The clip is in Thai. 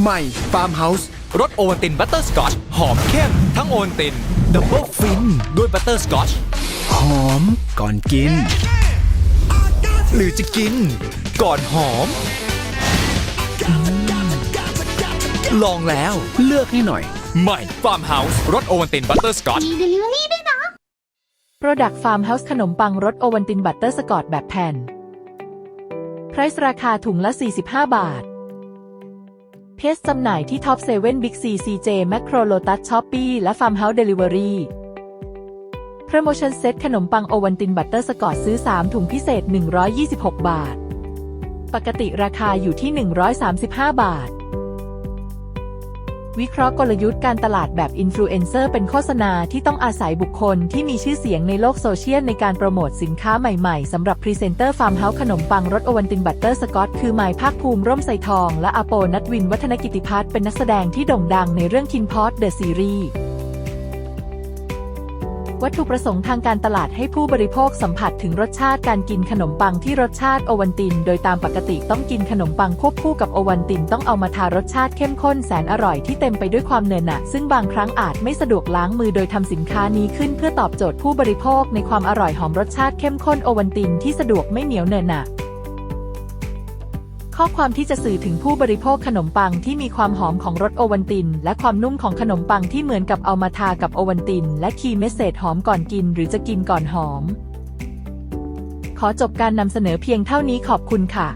ใหม่ฟาร์มเฮาส์รสโอวัลตินบัตเตอร์สกอตหอมเข้มทั้งโอวัลตินดับเบิลฟินด้วยบัตเตอร์สกอตหอมก่อนกิน หรือจะกิน ก่อนหอมอืมลองแล้วเลือกให้หน่อย ใหม่ฟาร์มเฮาส์รสโอวัลตินบัตเตอร์สกอต มีเดลิเวอรี่ด้วยนะ Product Farmhouse ขนมปังรสโอวันตินบัตเตอร์สกอตแบบแผ่น Price ราคาถุงละ 45 บาท เพจจำหน่ายที่ Top 7 Big C CJ Macro Lotus Shopee และ Farmhouse Delivery โปรโมชั่นเซ็ตขนมปังโอวันตินบัตเตอร์สกอตซื้อ 3 ถุงพิเศษ 126 บาท ปกติราคาอยู่ที่ 135 บาท วิเคราะห์กลยุทธ์การตลาดแบบอินฟลูเอนเซอร์เป็นโฆษณาที่ต้องอาศัยบุคคลที่มีชื่อเสียงในโลกโซเชียลในการโปรโมทสินค้าใหม่ๆ สำหรับพรีเซนเตอร์ฟาร์มเฮาส์ขนมปังรสโอวันตินบัตเตอร์สกอตคือหมายภาคภูมิร่มไซทอง และอโปนัทวินวัฒนกิติพัฒน์เป็นนักแสดงที่โด่งดังในเรื่องคินพอตเดอะซีรีส์ วัตถุประสงค์ทางการตลาดให้ผู้บริโภคสัมผัสถึงรสชาติการกินขนมปังที่รสชาติโอวันติน โดยตามปกติต้องกินขนมปังควบคู่กับโอวันตินต้องเอามาทารสชาติเข้มข้นแสนอร่อยที่เต็มไปด้วยความเนินหนะซึ่งบางครั้งอาจไม่สะดวกล้างมือโดยทำสินค้านี้ขึ้นเพื่อตอบโจทย์ผู้บริโภคในความอร่อยหอมรสชาติเข้มข้นโอวันตินที่สะดวกไม่เหนียวเนินหนะ ข้อความที่จะสื่อถึงผู้บริโภคขนมปังที่มีความหอมของรสโอวันติน และความนุ่มของขนมปังที่เหมือนกับเอามาทากับโอวันติน และคีย์เมสเซจหอมก่อนกิน หรือจะกินก่อนหอม ขอจบการนำเสนอเพียงเท่านี้ขอบคุณค่ะ